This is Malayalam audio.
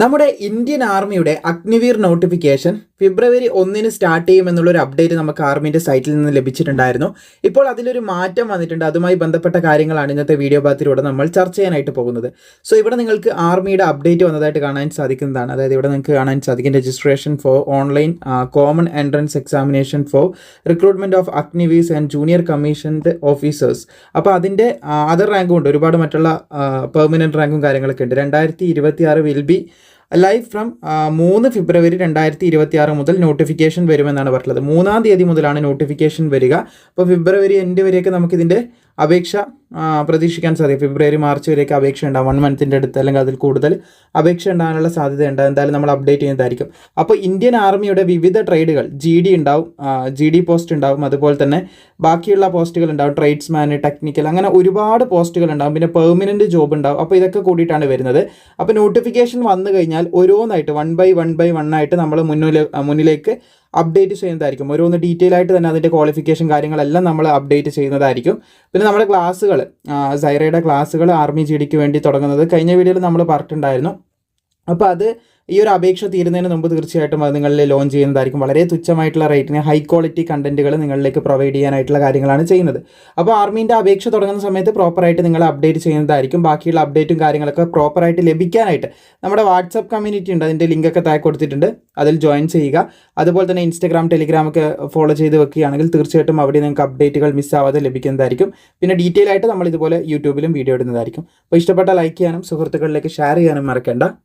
നമ്മുടെ ഇന്ത്യൻ ആർമിയുടെ അഗ്നിവീർ നോട്ടിഫിക്കേഷൻ ഫെബ്രുവരി ഒന്നിന് സ്റ്റാർട്ട് ചെയ്യുമെന്നുള്ള ഒരു അപ്ഡേറ്റ് നമുക്ക് ആർമിന്റെ സൈറ്റിൽ നിന്ന് ലഭിച്ചിട്ടുണ്ടായിരുന്നു. ഇപ്പോൾ അതിലൊരു മാറ്റം വന്നിട്ടുണ്ട്. അതുമായി ബന്ധപ്പെട്ട കാര്യങ്ങളാണ് ഇന്നത്തെ വീഡിയോ ഭാഗത്തിലൂടെ നമ്മൾ ചർച്ച ചെയ്യാനായിട്ട് പോകുന്നത്. സോ ഇവിടെ നിങ്ങൾക്ക് ആർമിയുടെ അപ്ഡേറ്റ് വന്നതായിട്ട് കാണാൻ സാധിക്കുന്നതാണ്. അതായത് ഇവിടെ നിങ്ങൾക്ക് കാണാൻ സാധിക്കും registration for online common entrance examination for recruitment of Agniveers and junior commissioned officers അപ്പോൾ അതിന്റെ അതർ റാങ്കും ഉണ്ട്. ഒരുപാട് മറ്റുള്ള പെർമനന്റ് റാങ്കും കാര്യങ്ങളൊക്കെ ഉണ്ട്. രണ്ടായിരത്തി ഇരുപത്തി ആറ് വിൽ ബി ലൈവ് ഫ്രം മൂന്ന് ഫെബ്രുവരി രണ്ടായിരത്തി ഇരുപത്തി ആറ് മുതൽ നോട്ടിഫിക്കേഷൻ വരുമെന്നാണ് പറഞ്ഞത് മൂന്നാം തീയതി മുതലാണ് നോട്ടിഫിക്കേഷൻ വരിക. അപ്പോൾ ഫെബ്രുവരി എൻഡ് വരെയൊക്കെ നമുക്കിതിന്റെ അപേക്ഷ പ്രതീക്ഷിക്കാൻ സാധിക്കും. ഫെബ്രുവരി മാർച്ച് വരെയൊക്കെ അപേക്ഷ ഉണ്ടാകും വൺ മന്തിന്റെ അടുത്ത് അല്ലെങ്കിൽ അതിൽ കൂടുതൽ അപേക്ഷ ഉണ്ടാകാനുള്ള സാധ്യത സാധ്യതയുണ്ട്. എന്തായാലും നമ്മൾ അപ്ഡേറ്റ് ചെയ്യുന്നതായിരിക്കും. അപ്പോൾ ഇന്ത്യൻ ആർമിയുടെ വിവിധ ട്രേഡുകൾ ജി ഡി ഉണ്ടാവും ജി ഡി പോസ്റ്റ് ഉണ്ടാവും. അതുപോലെ തന്നെ ബാക്കിയുള്ള പോസ്റ്റുകൾ ഉണ്ടാവും. ട്രേഡ്സ്മാൻ ടെക്നിക്കൽ അങ്ങനെ ഒരുപാട് പോസ്റ്റുകൾ ഉണ്ടാവും. പിന്നെ പെർമനന്റ് ജോബ് ഉണ്ടാവും. അപ്പോൾ ഇതൊക്കെ കൂടിയിട്ടാണ് വരുന്നത്. അപ്പോൾ നോട്ടിഫിക്കേഷൻ വന്നു കഴിഞ്ഞാൽ ഓരോന്നായിട്ട് one by one by one ആയിട്ട് നമ്മൾ മുന്നിൽ മുന്നിലേക്ക് അപ്ഡേറ്റ് ചെയ്യുന്നതായിരിക്കും. ഓരോന്ന് ഡീറ്റെയിൽ ആയിട്ട് തന്നെ അതിന്റെ ക്വാളിഫിക്കേഷൻ കാര്യങ്ങളെല്ലാം നമ്മൾ അപ്ഡേറ്റ് ചെയ്യുന്നതായിരിക്കും. പിന്നെ നമ്മുടെ ക്ലാസ്സുകൾ സൈറയുടെ ക്ലാസ്സുകൾ ആർമി ജി ഡിക്ക് വേണ്ടി തുടങ്ങുന്നത് കഴിഞ്ഞ വീഡിയോയിൽ നമ്മൾ പറഞ്ഞിട്ടുണ്ടായിരുന്നു. അപ്പോൾ അത് ഈ ഒരു അപേക്ഷ തീരുന്നതിന് മുമ്പ് തീർച്ചയായിട്ടും അത് നിങ്ങളിൽ ലോഞ്ച് ചെയ്യുന്നതായിരിക്കും. വളരെ തുച്ഛമായിട്ടുള്ള റേറ്റിന് ഹൈ ക്വാളിറ്റി കണ്ടന്റുകൾ നിങ്ങളിലേക്ക് പ്രൊവൈഡ് ചെയ്യാനായിട്ടുള്ള കാര്യങ്ങളാണ് ചെയ്യുന്നത്. അപ്പോൾ ആർമീന്റെ അപേക്ഷ തുടങ്ങുന്ന സമയത്ത് പ്രോപ്പറായിട്ട് നിങ്ങൾ അപ്ഡേറ്റ് ചെയ്യുന്നതായിരിക്കും. ബാക്കിയുള്ള അപ്ഡേറ്റും കാര്യങ്ങളൊക്കെ പ്രോപ്പറായിട്ട് ലഭിക്കാനായിട്ട് നമ്മുടെ വാട്സപ്പ് കമ്മ്യൂണിറ്റി ഉണ്ട്. അതിന്റെ ലിങ്കൊക്കെ താഴെ കൊടുത്തിട്ടുണ്ട്. അതിൽ ജോയിൻ ചെയ്യുക. അതുപോലെ തന്നെ ഇൻസ്റ്റാഗ്രാം ടെലിഗ്രാം ഒക്കെ ഫോളോ ചെയ്ത് വെക്കുകയാണെങ്കിൽ തീർച്ചയായിട്ടും അവിടെ നിങ്ങൾക്ക് അപ്ഡേറ്റുകൾ മിസ്സാവാതെ ലഭിക്കുന്നതായിരിക്കും. പിന്നെ ഡീറ്റെയിൽ ആയിട്ട് നമ്മൾ ഇതുപോലെ യൂട്യൂബിലും വീഡിയോ ഇടുന്നതായിരിക്കും. അപ്പോൾ ഇഷ്ടപ്പെട്ട ലൈക്ക് ചെയ്യാനും സുഹൃത്തുക്കളിലേക്ക് ഷെയർ ചെയ്യാനും മറക്കേണ്ട.